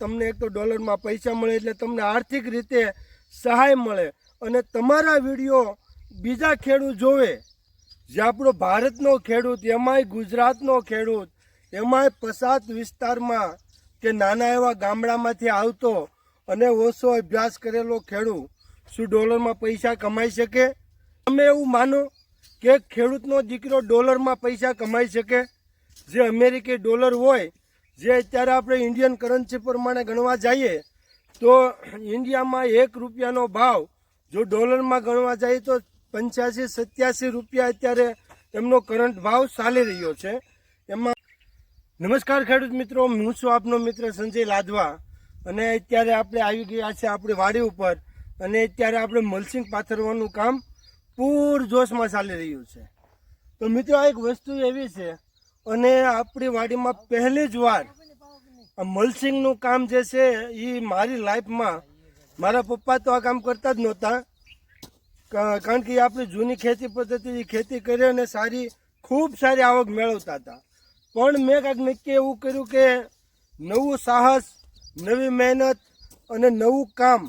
તમને એક તો ડોલરમાં પૈસા મળે એટલે તમને આર્થિક રીતે સહાય મળે અને તમારા વીડિયો બીજા ખેડૂત જોવે. જે આપણો ભારતનો ખેડૂત, એમાંય ગુજરાતનો ખેડૂત, એમાંય પસાત વિસ્તારમાં કે નાના એવા ગામડામાંથી આવતો અને ઓછો અભ્યાસ કરેલો ખેડૂત શું ડોલરમાં પૈસા કમાઈ શકે? તમે એવું માનો કે ખેડૂતનો દીકરો ડોલરમાં પૈસા કમાઈ શકે? જે અમેરિકી ડોલર હોય જે અત્યારે આપણે ઇન્ડિયન કરન્સી પ્રમાણે ગણવા જઈએ, તો ઇન્ડિયામાં એક રૂપિયાનો ભાવ, જો ડોલરમાં ગણવા જઈએ તો પંચ્યાસી, સત્યાસી રૂપિયા અત્યારે એમનો કરંટ ભાવ ચાલી રહ્યો છે. એમાં નમસ્કાર ખેડૂત મિત્રો, હું છું આપનો મિત્ર સંજય લાદવા અને અત્યારે આપણે આવી ગયા છે આપણી વાડી ઉપર. અને અત્યારે આપણે મલસિંગ પાથરવાનું કામ પૂર જોશમાં ચાલી રહ્યું છે. તો મિત્રો એક વસ્તુ એવી છે અને આપણી વાડીમાં પહેલી જ વાર મલસિંગનું કામ જે છે એ મારી લાઈફમાં મારા પપ્પા તો આ કામ કરતા જ નહોતા. કારણ કે આપણી જૂની ખેતી પદ્ધતિ ખેતી કરી અને સારી, ખૂબ સારી આવક મેળવતા હતા. પણ મેં કાંઈક નક્કી એવું કર્યું કે નવું સાહસ, નવી મહેનત અને નવું કામ.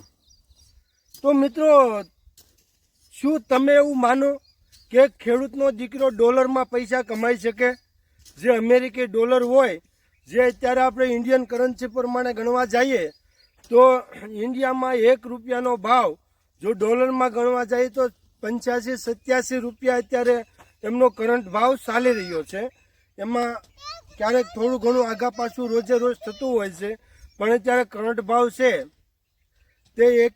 તો મિત્રો, શું તમે એવું માનો કે ખેડૂતનો દીકરો ડોલરમાં પૈસા કમાઈ શકે? જે અમેરિકી ડોલર હોય, જે અત્યારે આપણે ઇન્ડિયન કરન્સી પ્રમાણે ગણવા જઈએ, તો ઇન્ડિયામાં એક રૂપિયાનો ભાવ, જો ડોલરમાં ગણવા જઈએ તો પંચ્યાસી, સત્યાસી રૂપિયા અત્યારે એમનો કરંટ ભાવ ચાલી રહ્યો છે. એમાં ક્યારેક થોડું ઘણું આગા પાછું રોજે રોજ થતું હોય છે, પણ અત્યારે કરંટ ભાવ છે. તે એક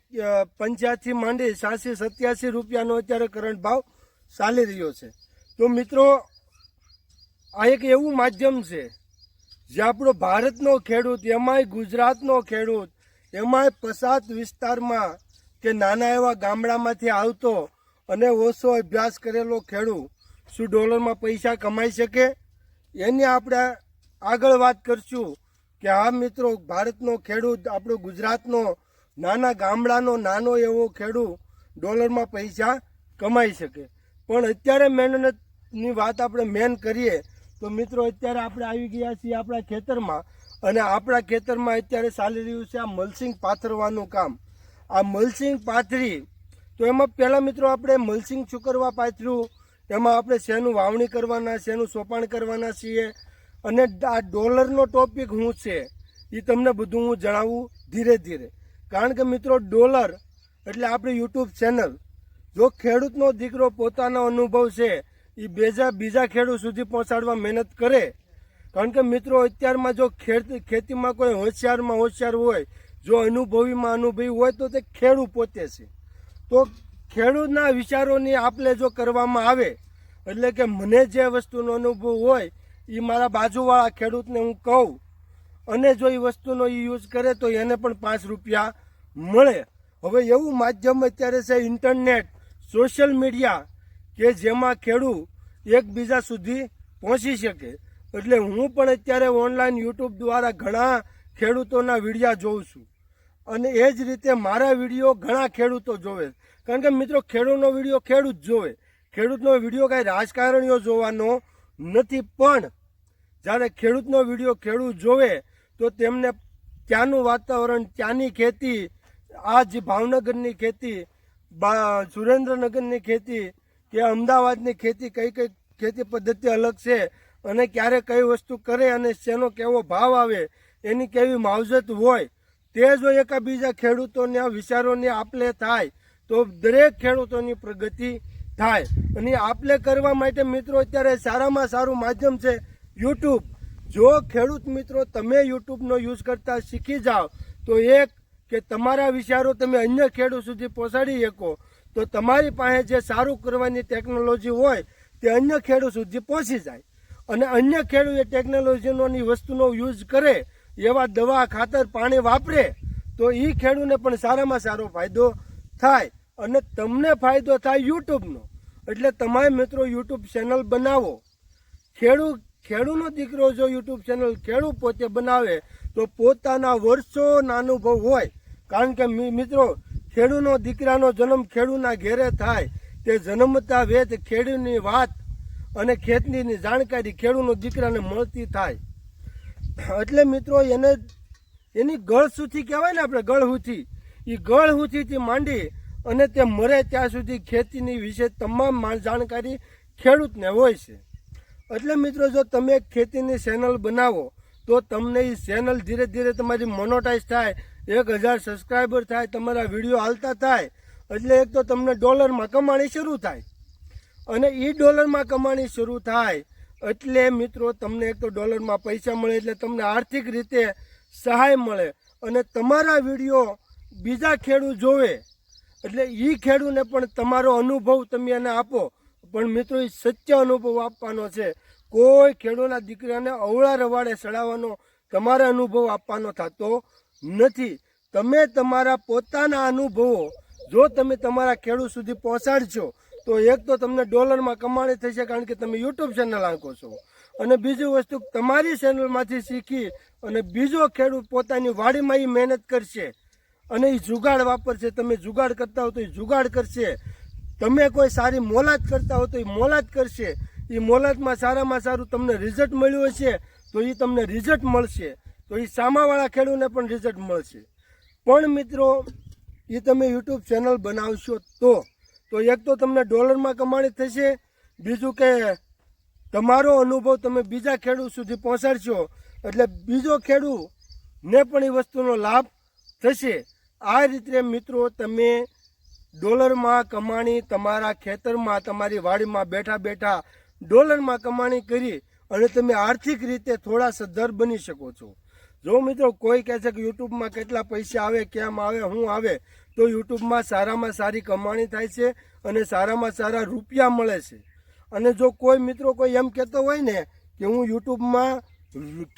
પંચ્યાસી માંડી સાસી, સત્યાસી રૂપિયાનો અત્યારે કરંટ ભાવ ચાલી રહ્યો છે. તો મિત્રો આ એક એવું માધ્યમ છે, જે આપણો ભારતનો ખેડૂત, એમાંય ગુજરાતનો ખેડૂત, એમાંય પસાત વિસ્તારમાં કે નાના એવા ગામડામાંથી આવતો અને ઓછો અભ્યાસ કરેલો ખેડૂત શું ડોલરમાં પૈસા કમાઈ શકે? એની આપણે આગળ વાત કરશું કે આ મિત્રો, ભારતનો ખેડૂત, આપણો ગુજરાતનો નાના ગામડાનો નાનો એવો ખેડૂત ડોલરમાં પૈસા કમાઈ શકે. પણ અત્યારે મહેનતની વાત આપણે મેન કરીએ તો મિત્રો, અત્યારે આપણે આવી ગયા છીએ આપણા ખેતરમાં અને આપણા ખેતરમાં અત્યારે ચાલી રહ્યું છે આ મલસિંગ પાથરવાનું કામ. આ મલસિંગ પાથરી, તો એમાં પહેલાં મિત્રો આપણે મલસિંગ છુકરવા પાથર્યું, એમાં આપણે શેનું વાવણી કરવાના, શેનું સોપાણ કરવાના છીએ અને આ ડોલરનો ટોપિક શું છે એ તમને બધું હું જણાવું ધીરે ધીરે. કારણ કે મિત્રો, ડોલર એટલે આપણી યુટ્યુબ ચેનલ. જો ખેડૂતનો દીકરો પોતાનો અનુભવ છે એ બેજા બીજા ખેડૂત સુધી પહોંચાડવા મહેનત કરે. કારણ કે મિત્રો, અત્યારમાં જો ખેત- ખેતીમાં કોઈ હોશિયારમાં હોશિયાર હોય, જો અનુભવીમાં અનુભવી હોય, તો તે ખેડૂત પોતે છે. તો ખેડૂતના વિચારોની આપલે જો કરવામાં આવે, એટલે કે મને જે વસ્તુનો અનુભવ હોય એ મારા બાજુવાળા ખેડૂતને હું કહું, અને જો એ વસ્તુનો એ યુઝ કરે, તો એને પણ પાંચ રૂપિયા મળે. હવે એવું માધ્યમ અત્યારે છે, ઇન્ટરનેટ, સોશિયલ મીડિયા કે જેમાં ખેડૂત એકબીજા સુધી પહોંચી શકે. એટલે હું પણ અત્યારે ઓનલાઈન યુટ્યુબ દ્વારા ઘણા ખેડૂતોના વિડીયા જોઉં છું. અને એ જ રીતે મારા વીડિયો ઘણા ખેડૂતો જોવે. કારણ કે મિત્રો, ખેડૂતનો વીડિયો ખેડૂત જોવે. ખેડૂતનો વીડિયો કાંઈ રાજકારણીઓ જોવાનો નથી, પણ જ્યારે ખેડૂતનો વીડિયો ખેડૂત જોવે, તો તેમને ત્યાંનું વાતાવરણ, ત્યાંની ખેતી, આ જે ભાવનગરની ખેતી, બા, સુરેન્દ્રનગરની ખેતી કે અમદાવાદની ખેતી કઈ કઈ ખેતી પદ્ધતિ અલગ છે અને ક્યારે કઈ વસ્તુ કરે અને શેનો કેવો ભાવ આવે, એની કેવી માવજત હોય, તે જો એકાબીજા ખેડૂતોને આ વિચારોની આપલે થાય, તો દરેક ખેડૂતોની પ્રગતિ થાય. અને આપલે કરવા માટે મિત્રો અત્યારે સારામાં સારું માધ્યમ છે યુટ્યુબ. જો ખેડૂત મિત્રો તમે યુટ્યુબનો યુઝ કરતા શીખી જાઓ, તો એક કે તમારા વિચારો તમે અન્ય ખેડૂત સુધી પહોંચાડી શકો. તો તમારી પાસે જે સારું કરવાની ટેકનોલોજી હોય, તે અન્ય ખેડૂત સુધી પહોંચી જાય. અને અન્ય ખેડૂત એ ટેકનોલોજીનોની વસ્તુનો યુઝ કરે, એવા દવા, ખાતર, પાણી વાપરે, તો એ ખેડૂતને પણ સારામાં સારો ફાયદો થાય. અને તમને ફાયદો થાય યુટ્યુબનો. એટલે તમારે મિત્રો યુટ્યુબ ચેનલ બનાવો. ખેડૂત ખેડૂનો દીકરો જો યુટ્યુબ ચેનલ ખેડૂત પોતે બનાવે, તો પોતાના વર્ષોના અનુભવ હોય. કારણ કે મિત્રો ખેડૂતનો દીકરાનો જન્મ ખેડૂના ઘેરે થાય, તે જન્મતા વેદ ખેડૂની વાત અને ખેતની જાણકારી ખેડૂનો દીકરાને મળતી થાય. એટલે મિત્રો, એને એની ગળ સુધી કહેવાય ને આપણે, ગળ હુથી. એ ગળ હુથીથી માંડી અને તે મરે ત્યાં સુધી ખેતીની વિશે તમામ જાણકારી ખેડૂતને હોય છે. એટલે મિત્રો, જો તમે ખેતીની ચેનલ બનાવો, તો તમને એ ચેનલ ધીરે ધીરે તમારી મોનોટાઈઝ થાય એક હજાર સબસ્ક્રાઈબર થાય, તમારા વીડિયો હાલતા થાય, એટલે એક તો તમને ડોલરમાં કમાણી શરૂ થાય. અને એ ડોલરમાં કમાણી શરૂ થાય, એટલે મિત્રો તમને એક તો ડોલરમાં પૈસા મળે, એટલે તમને આર્થિક રીતે સહાય મળે. અને તમારા વીડિયો બીજા ખેડૂત જોવે, એટલે એ ખેડૂને પણ તમારો અનુભવ તમે એને આપો. પણ મિત્રો એ સચ્ચા અનુભવ આપવાનો છે. કોઈ ખેડૂતના દીકરાને અવળા રવાડે ચડાવવાનો તમારે અનુભવ આપવાનો થતો નથી. તમે તમારા પોતાના અનુભવો, જો તમે તમારા ખેડૂત સુધી પહોંચાડશો, તો એક તો તમને ડોલરમાં કમાણી થશે કારણ કે તમે યુટ્યુબ ચેનલ આંકો છો. અને બીજી વસ્તુ, તમારી ચેનલમાંથી શીખી અને બીજો ખેડૂત પોતાની વાડીમાં એ મહેનત કરશે અને એ જુગાડ વાપરશે. તમે જુગાડ કરતા હો તો એ જુગાડ કરશે. તમે કોઈ સારી મોલાદ કરતા હો તો એ મોલાદ કરશે. એ મોલાદમાં સારામાં સારું તમને રિઝલ્ટ મળ્યું હશે. તો એ તમને રિઝલ્ટ મળશે. તો એ સામાવાળા ખેડૂતને પણ રિઝલ્ટ મળશે. પણ મિત્રો એ તમે યુટ્યુબ ચેનલ બનાવશો તો તો એક તો તમને ડોલરમાં કમાણી થશે, બીજું કે તમારો અનુભવ તમે બીજા ખેડૂત સુધી પહોંચાડશો, એટલે બીજો ખેડૂતને પણ એ વસ્તુનો લાભ થશે. આ રીતે મિત્રો તમે ડોલરમાં કમાણી તમારા ખેતરમાં, તમારી વાડીમાં બેઠા બેઠા ડોલરમાં કમાણી કરી અને તમે આર્થિક રીતે થોડા સદ્ધર બની શકો છો. જો મિત્રો કોઈ કહે છે કે યુટ્યુબમાં કેટલા પૈસા આવે કેમ આવે શું આવે, તો યુટ્યુબમાં સારામાં સારી કમાણી થાય છે અને સારામાં સારા રૂપિયા મળે છે. અને જો કોઈ મિત્રો કોઈ એમ કહેતો હોય ને કે હું યુટ્યુબમાં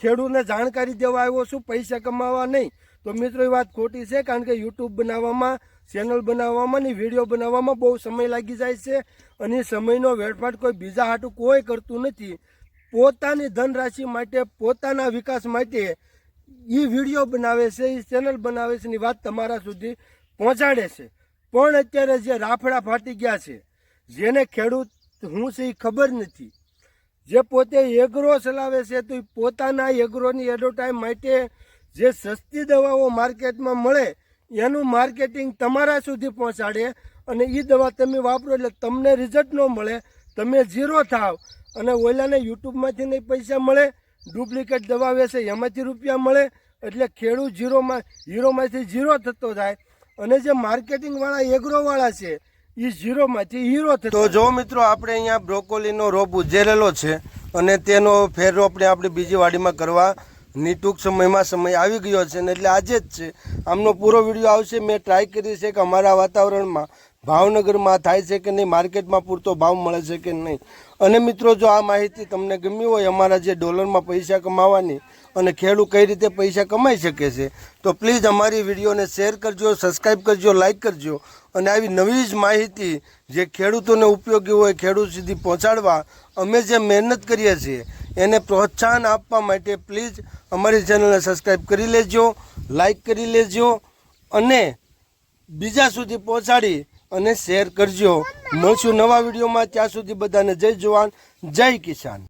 ખેડૂતને જાણકારી દેવા આવ્યો છું, પૈસા કમાવા નહીં, તો મિત્રો એ વાત ખોટી છે કારણ કે યુટ્યુબ બનાવવામાં, ચેનલ બનાવવામાં ને વીડિયો બનાવવામાં બહુ સમય લાગી જાય છે અને સમયનો વેડફાટ કોઈ બીજા હાટું કોઈ કરતું નથી. પોતાની ધનરાશિ માટે, પોતાના વિકાસ માટે એ વીડિયો બનાવે છે એ ચેનલ બનાવે છે એની વાત તમારા સુધી પહોંચાડે છે. પણ અત્યારે જે રાફડા ફાટી ગયા છે, જેને ખેડૂત હું છે એ ખબર નથી. જે પોતે એગ્રો ચલાવે છે, તો એ પોતાના એગ્રોની એડવર્ટાઈઝ માટે જે સસ્તી દવાઓ માર્કેટમાં મળે, એનું માર્કેટિંગ તમારા સુધી પહોંચાડે અને એ દવા તમે વાપરો એટલે તમને રિઝલ્ટ ન મળે તમે ઝીરો થાવ. અને ઓલાને યુટ્યુબમાંથી નહીં પૈસા મળે ડુપ્લિકેટ દવા વેચે એમાંથી રૂપિયા મળે એટલે ખેડૂત ઝીરોમાં હીરોમાંથી ઝીરો થતો થાય અને જે માર્કેટિંગવાળા એગ્રોવાળા છે એ ઝીરોમાંથી હીરો થતો તો જો મિત્રો આપણે અહીંયા બ્રોકોલીનો રોપ ઉજેરેલો છે અને તેનો ફેર રોપને આપણે બીજી વાડીમાં કરવા ની ટૂંક સમયમાં સમય આવી ગયો છે ને એટલે આજે જ છે. આમનો પૂરો વીડિયો આવશે. મેં ટ્રાય કરી છે કે અમારા વાતાવરણમાં ભાવનગરમાં થાય છે કે નહીં, માર્કેટમાં પૂરતો ભાવ મળે છે કે નહીં? અને મિત્રો, જો આ માહિતી તમને ગમી હોય, અમારા જે ડોલરમાં પૈસા કમાવાની અને ખેડૂત કઈ રીતે પૈસા કમાઈ શકે છે, તો પ્લીઝ અમારી વિડીયોને શેર કરજો સબસ્ક્રાઈબ કરજો લાઈક કરજો અને આવી નવી જ માહિતી જે ખેડૂતોને ઉપયોગી હોય, ખેડૂત સુધી પહોંચાડવા અમે જે મહેનત કરીએ છીએ, એને પ્રોત્સાહન આપવા માટે પ્લીઝ અમારી ચેનલને સબસ્ક્રાઈબ કરી લેજો લાઈક કરી લેજો અને બીજા સુધી પહોંચાડી અને શેર કરજો. મળશું નવા વિડીયોમાં. ત્યાં સુધી બધાને જય જવાન જય કિસાન.